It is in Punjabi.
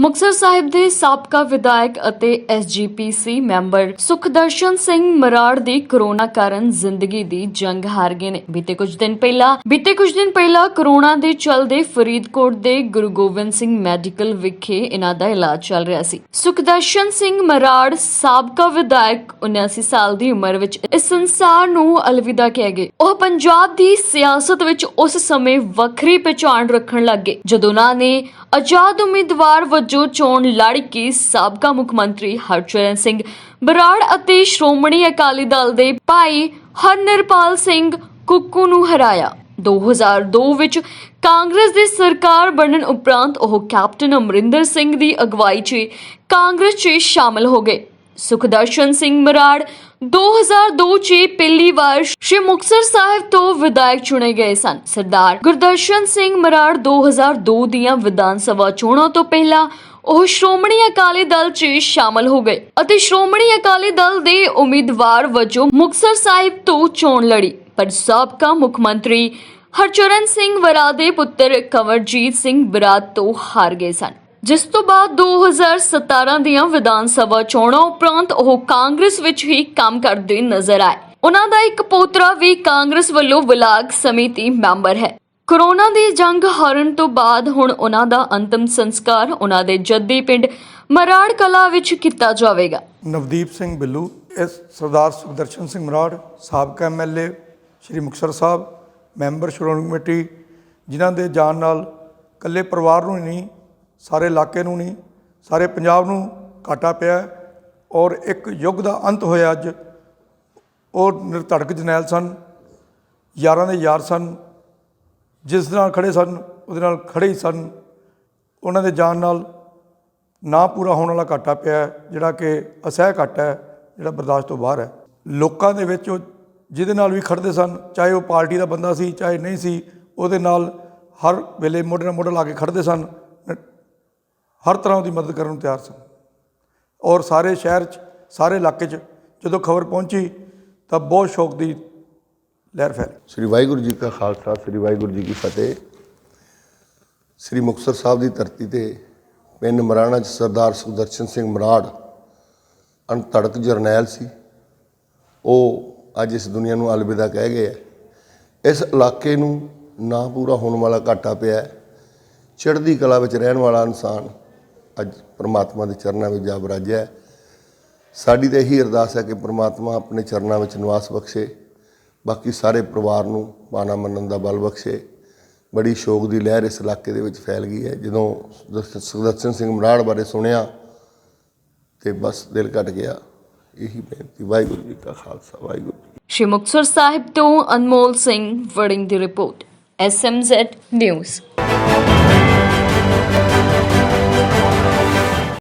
ਮੁਕਤਸਰ ਸਾਹਿਬ ਦੇ ਸਾਬਕਾ ਵਿਧਾਇਕ ਅਤੇ ਐਸਜੀਪੀਸੀ ਮੈਂਬਰ ਸੁਖਦਰਸ਼ਨ ਸਿੰਘ ਮਰਾੜ ਦੀ ਕਰੋਨਾ ਕਾਰਨ ਜ਼ਿੰਦਗੀ ਦੀ ਜੰਗ ਹਾਰ ਗਏ ਨੇ। ਬੀਤੇ ਕੁਝ ਦਿਨ ਪਹਿਲਾਂ, ਬੀਤੇ ਕੁਝ ਦਿਨ ਪਹਿਲਾਂ ਕਰੋਨਾ ਦੇ ਚੱਲਦੇ ਫਰੀਦਕੋਟ ਦੇ ਗੁਰੂ ਗੋਬਿੰਦ ਸਿੰਘ ਮੈਡੀਕਲ ਵਿਖੇ ਇਹਨਾਂ ਦਾ ਇਲਾਜ ਚੱਲ ਰਿਹਾ ਸੀ। ਸੁਖਦਰਸ਼ਨ ਸਿੰਘ ਮਰਾੜ ਸਾਬਕਾ ਵਿਧਾਇਕ 79 ਸਾਲ ਦੀ ਉਮਰ ਵਿੱਚ ਇਸ ਸੰਸਾਰ ਨੂੰ ਅਲਵਿਦਾ ਕਹਿ ਗਏ। ਉਹ ਪੰਜਾਬ ਦੀ ਸਿਆਸਤ ਵਿੱਚ ਉਸ ਸਮੇਂ ਵੱਖਰੀ ਪਛਾਣ ਰੱਖਣ ਲੱਗੇ ਜਦੋਂ ਉਹਨਾਂ ਨੇ ਆਜ਼ਾਦ ਉਮੀਦਵਾਰ ਵਜੋਂ ਚੋਣ ਲੜ ਕੇ ਸਾਬਕਾ ਮੁੱਖ ਮੰਤਰੀ ਹਰਚਰਨ ਸਿੰਘ ਬਰਾੜ ਅਤੇ ਸ਼੍ਰੋਮਣੀ ਅਕਾਲੀ ਦਲ ਦੇ ਭਾਈ ਹਰਨਰਪਾਲ ਸਿੰਘ ਕੁੱਕੂ ਨੂੰ ਹਰਾਇਆ। 2002 ਵਿੱਚ ਕਾਂਗਰਸ ਦੀ ਸਰਕਾਰ ਬਣਨ ਉਪਰੰਤ ਉਹ ਕੈਪਟਨ ਅਮਰਿੰਦਰ ਸਿੰਘ ਦੀ ਅਗਵਾਈ 'ਚ ਕਾਂਗਰਸ 'ਚ ਸ਼ਾਮਲ ਹੋ ਗਏ। ਸੁਖਦਰਸ਼ਨ ਸਿੰਘ ਮਰਾੜ 2002 ਚ ਪਹਿਲੀ ਵਾਰ ਸ਼੍ਰੀ ਮੁਕਤਸਰ ਸਾਹਿਬ ਤੋਂ ਵਿਧਾਇਕ ਚੁਣੇ ਗਏ ਸਨ। ਸਰਦਾਰ ਗੁਰਦਰਸ਼ਨ ਸਿੰਘ ਮਰਾੜ 2002 ਦੀਆਂ ਵਿਧਾਨ ਸਭਾ ਚੋਣਾਂ ਤੋਂ ਪਹਿਲਾਂ ਉਹ ਸ਼੍ਰੋਮਣੀ ਅਕਾਲੀ ਦਲ 'ਚ ਸ਼ਾਮਲ ਹੋ ਗਏ ਅਤੇ ਸ਼੍ਰੋਮਣੀ ਅਕਾਲੀ ਦਲ ਦੇ ਉਮੀਦਵਾਰ ਵਜੋਂ ਮੁਕਤਸਰ ਸਾਹਿਬ ਤੋਂ ਚੋਣ ਲੜੀ। ਪਰ ਸਾਬਕਾ ਮੁੱਖ ਮੰਤਰੀ ਹਰਚਰਨ ਸਿੰਘ ਵਰਾ ਦੇ ਪੁੱਤਰ ਕੰਵਰਜੀਤ ਸਿੰਘ ਬਰਾਦ ਤੋਂ ਹਾਰ ਗਏ ਸਨ। ਜਿਸ ਤੋਂ ਬਾਅਦ 2017 ਦੀਆਂ ਵਿਧਾਨ ਸਭਾ ਚੋਣਾਂ ਉਪਰੰਤ ਉਹ ਕਾਂਗਰਸ ਵਿੱਚ ਹੀ ਕੰਮ ਕਰਦੇ ਨਜ਼ਰ ਆਏ। ਉਹਨਾਂ ਦਾ ਇੱਕ ਪੋਤਰਾ ਵੀ ਕਾਂਗਰਸ ਵੱਲੋਂ ਵਿਲਾਗ ਸਮਿਤੀ ਮੈਂਬਰ ਹੈ। ਕਰੋਨਾ ਦੀ ਜੰਗ ਹਾਰਨ ਤੋਂ ਬਾਅਦ ਹੁਣ ਉਹਨਾਂ ਦਾ ਅੰਤਮ ਸੰਸਕਾਰ ਉਹਨਾਂ ਦੇ ਜੱਦੀ ਪਿੰਡ ਮਰਾੜ ਕਲਾ ਵਿੱਚ ਕੀਤਾ ਜਾਵੇਗਾ। ਨਵਦੀਪ ਸਿੰਘ ਬਿੱਲੂ ਇਸ ਸਰਦਾਰ ਸੁਖਦਰਸ਼ਨ ਸਿੰਘ ਮਰਾੜ, ਸਾਬਕਾ MLA Shri Muktsar Sahib, member Shiromani committee, ਜਿਨ੍ਹਾਂ ਦੇ ਜਾਣ ਨਾਲ ਇਕੱਲੇ ਪਰਿਵਾਰ ਨੂੰ ਨਹੀਂ ਸਾਰੇ ਇਲਾਕੇ ਨੂੰ ਨਹੀਂ, ਸਾਰੇ ਪੰਜਾਬ ਨੂੰ ਘਾਟਾ ਪਿਆ ਔਰ ਇੱਕ ਯੁੱਗ ਦਾ ਅੰਤ ਹੋਇਆ ਅੱਜ। ਉਹ ਨਿਰਧੜਕ ਜਰਨੈਲ ਸਨ, ਯਾਰਾਂ ਦੇ ਯਾਰ ਸਨ, ਜਿਸ ਨਾਲ ਖੜੇ ਸਨ, ਉਹਦੇ ਨਾਲ ਖੜੇ ਹੀ ਸਨ। ਉਹਨਾਂ ਦੇ ਜਾਨ ਨਾਲ ਨਾ ਪੂਰਾ ਹੋਣ ਵਾਲਾ ਘਾਟਾ ਪਿਆ ਜਿਹੜਾ ਕਿ ਅਸਹਿ ਘਾਟਾ ਹੈ, ਜਿਹੜਾ ਬਰਦਾਸ਼ਤ ਤੋਂ ਬਾਹਰ ਹੈ। ਲੋਕਾਂ ਦੇ ਵਿੱਚ ਉਹ ਜਿਹਦੇ ਨਾਲ ਵੀ ਖੜਦੇ ਸਨ, ਚਾਹੇ ਉਹ ਪਾਰਟੀ ਦਾ ਬੰਦਾ ਸੀ, ਚਾਹੇ ਨਹੀਂ ਸੀ, ਉਹਦੇ ਨਾਲ ਹਰ ਵੇਲੇ ਮੋਢੇ ਨਾਲ ਮੋਢਾ ਲਾ ਕੇ ਖੜਦੇ ਸਨ। ਹਰ ਤਰ੍ਹਾਂ ਦੀ ਮਦਦ ਕਰਨ ਨੂੰ ਤਿਆਰ ਸਨ। ਔਰ ਸਾਰੇ ਸ਼ਹਿਰ 'ਚ, ਸਾਰੇ ਇਲਾਕੇ 'ਚ ਜਦੋਂ ਖਬਰ ਪਹੁੰਚੀ ਤਾਂ ਬਹੁਤ ਸ਼ੌਕ ਦੀ ਲਹਿਰ ਫੈਲੀ। ਸ੍ਰੀ ਵਾਹਿਗੁਰੂ ਜੀ ਕਾ ਖਾਲਸਾ, ਸ੍ਰੀ ਵਾਹਿਗੁਰੂ ਜੀ ਕੀ ਫਤਿਹ। ਸ੍ਰੀ ਮੁਕਤਸਰ ਸਾਹਿਬ ਦੀ ਧਰਤੀ ਤੇ ਪਿੰਡ ਮਰਾਣਾ ਚ ਸਰਦਾਰ ਸੁਦਰਸ਼ਨ ਸਿੰਘ ਮਰਾੜ ਅਣਧੜਕ ਜਰਨੈਲ ਸੀ। ਉਹ ਅੱਜ ਇਸ ਦੁਨੀਆ ਨੂੰ ਅਲਵਿਦਾ ਕਹਿ ਗਏ ਇਸ ਇਲਾਕੇ ਨੂੰ ਨਾ ਪੂਰਾ ਹੋਣ ਵਾਲਾ ਘਾਟਾ ਪਿਆ। ਹੈ ਚੜ੍ਹਦੀ ਕਲਾ ਵਿੱਚ ਰਹਿਣ ਵਾਲਾ ਇਨਸਾਨ ਅੱਜ ਪ੍ਰਮਾਤਮਾ ਦੇ ਚਰਨਾਂ ਵਿੱਚ ਜਾ ਬਰਾਜਿਆ ਸਾਡੀ ਤਾਂ ਇਹੀ ਅਰਦਾਸ ਹੈ ਕਿ ਪ੍ਰਮਾਤਮਾ ਆਪਣੇ ਚਰਨਾਂ ਵਿੱਚ ਨਿਵਾਸ ਬਖਸ਼ੇ। ਬਾਕੀ ਸਾਰੇ ਪਰਿਵਾਰ ਨੂੰ ਮਾਣਾ ਮੰਨਣ ਦਾ ਬਲ ਬਖਸ਼ੇ। ਬੜੀ ਸ਼ੋਕ ਦੀ ਲਹਿਰ ਇਸ ਇਲਾਕੇ ਦੇ ਵਿੱਚ ਫੈਲ ਗਈ ਹੈ। ਜਦੋਂ ਸੁਖਦਰਸ਼ਨ ਸਿੰਘ ਮਰਾੜ ਬਾਰੇ ਸੁਣਿਆ ਤੇ ਬਸ ਦਿਲ ਘਟ ਗਿਆ। ਇਹੀ ਬੇਨਤੀ, ਵਾਹਿਗੁਰੂ ਜੀ ਕਾ ਖਾਲਸਾ, ਵਾਹਿਗੁਰੂ ਜੀ ਸ਼੍ਰੀ ਮੁਕਤਸਰ ਸਾਹਿਬ ਤੋਂ ਅਨਮੋਲ ਸਿੰਘ ਵੜਿੰਗ ਦੀ ਰਿਪੋਰਟ ਐਸਐਮਜ਼ੈਡ ਨਿਊਜ਼